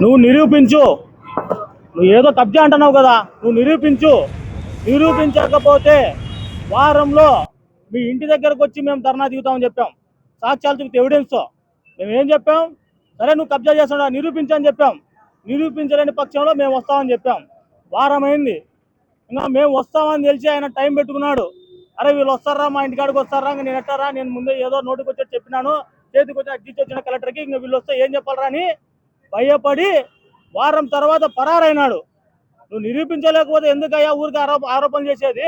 నువ్వు నిరూపించు. నువ్వు ఏదో కబ్జా అంటున్నావు కదా నువ్వు నిరూపించు. నిరూపించకపోతే వారంలో మీ ఇంటి దగ్గరకు వచ్చి మేము ధర్నా దిగుతామని చెప్పాం. సాక్ష్యాలు చూపితే ఎవిడెన్స్తో మేము ఏం చెప్పాం? సరే నువ్వు కబ్జా చేస్తున్నావు నిరూపించని చెప్పాం. నిరూపించలేని పక్షంలో మేము వస్తామని చెప్పాం. వారం అయింది. ఇంకా మేము వస్తామని తెలిసి ఆయన టైం పెట్టుకున్నాడు. అరే వీళ్ళు వస్తారా? మా ఇంటికాడికి వస్తారా? ఇంకా నేను ఎట్టారా నేను ముందే ఏదో నోటికి వచ్చి చెప్పినాను. చేతికి వచ్చి అడ్జిచ్చి వచ్చిన కలెక్టర్కి ఇంకా వీళ్ళు వస్తే ఏం చెప్పాలరా అని భయపడి వారం తర్వాత పరారైనాడు. నువ్వు నిరూపించలేకపోతే ఎందుకయ్యా ఊరికి ఆరోప ఆరోపణలు చేసేది?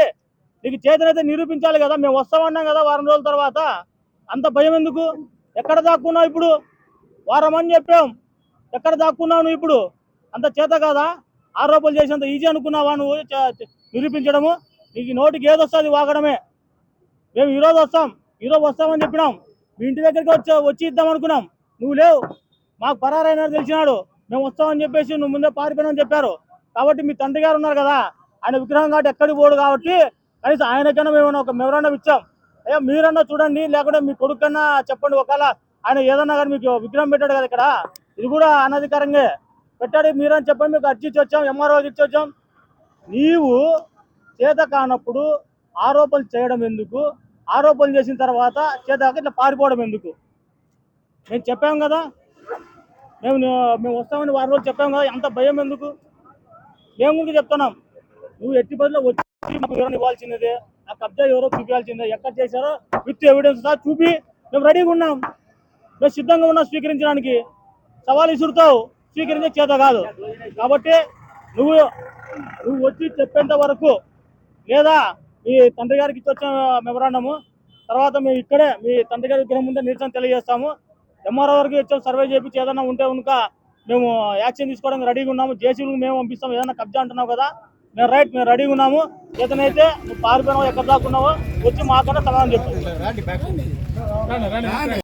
నీకు చేతనైతే నిరూపించాలి కదా మేము వస్తామన్నాం కదా వారం రోజుల తర్వాత. అంత భయం ఎందుకు? ఎక్కడ దాక్కున్నావు ఇప్పుడు? వారం అని చెప్పాం. ఎక్కడ దాక్కున్నావు నువ్వు ఇప్పుడు? అంత చేత కాదా? ఆరోపణలు చేసినంత ఈజీ అనుకున్నావా నువ్వు? నిరూపించడము? నీకు నోటికి ఏదొస్తుంది వాగడమే. మేము ఈరోజు వస్తాం. ఈరోజు వస్తామని చెప్పినాం. మీ ఇంటి దగ్గరికి వచ్చి వచ్చి ఇద్దాం అనుకున్నాం. నువ్వు లేవు. మాకు పరారైన తెలిసినాడు. మేము వస్తామని చెప్పేసి నువ్వు ముందే పారిపోయినామని చెప్పారు. కాబట్టి మీ తండ్రి గారు ఉన్నారు కదా ఆయన విగ్రహం కాబట్టి ఎక్కడికి పోడు కాబట్టి కనీసం ఆయనకైనా మేము ఒక మెమరాండం ఇచ్చాం. అయ్యా మీరన్నా చూడండి లేకుంటే మీ కొడుకన్నా చెప్పండి. ఒకవేళ ఆయన ఏదన్నా కానీ మీకు విగ్రహం పెట్టాడు కదా ఇక్కడ ఇది కూడా అనధికారంగా పెట్టాడు. మీరని చెప్పండి మీకు అర్జీ ఇచ్చి వచ్చాం ఎంఆర్ఓ ఇచ్చి వచ్చాం. నీవు చేత కానప్పుడు ఆరోపణలు చేయడం ఎందుకు? ఆరోపణలు చేసిన తర్వాత చేత కాక ఇట్లా పారిపోవడం ఎందుకు? మేము చెప్పాం కదా మేము మేము వస్తామని వారం రోజులు చెప్పాం కదా ఎంత భయం ఎందుకు? మేము కూడా చెప్తున్నాం. నువ్వు ఎట్టి బదులు వచ్చి మాకు వివరణ ఇవ్వాల్సిందే. ఆ కబ్జా ఎవరో చూపించాల్సిందే. ఎక్కడ చేశారో విత్ ఎవిడెన్స్ దా చూపి మేము రెడీగా ఉన్నాం. మేము సిద్ధంగా ఉన్నాం స్వీకరించడానికి. సవాల్ ఇసురుతావు స్వీకరించే చేత కాదు. కాబట్టి నువ్వు నువ్వు వచ్చి చెప్పేంత వరకు లేదా మీ తండ్రి గారికి ఇచ్చి వచ్చిన మెమరాండము తర్వాత మేము ఇక్కడే మీ తండ్రి గారి విగ్రహం ముందే నిరసన తెలియజేస్తాము. ఎంఆర్ఓ వరకు వచ్చాం సర్వే చేయించి ఏదైనా ఉంటే కనుక మేము యాక్షన్ తీసుకోవడానికి రెడీగా ఉన్నాము. జేసీలు మేము పంపిస్తాం ఏదైనా కబ్జా అంటున్నావు కదా మేము రైట్ మేము రెడీగా ఉన్నాము. ఏదైతే నువ్వు పారిపోయినావు ఎక్కడ దాకున్నావో వచ్చి మాకన్నా సమాధానం చెప్పు.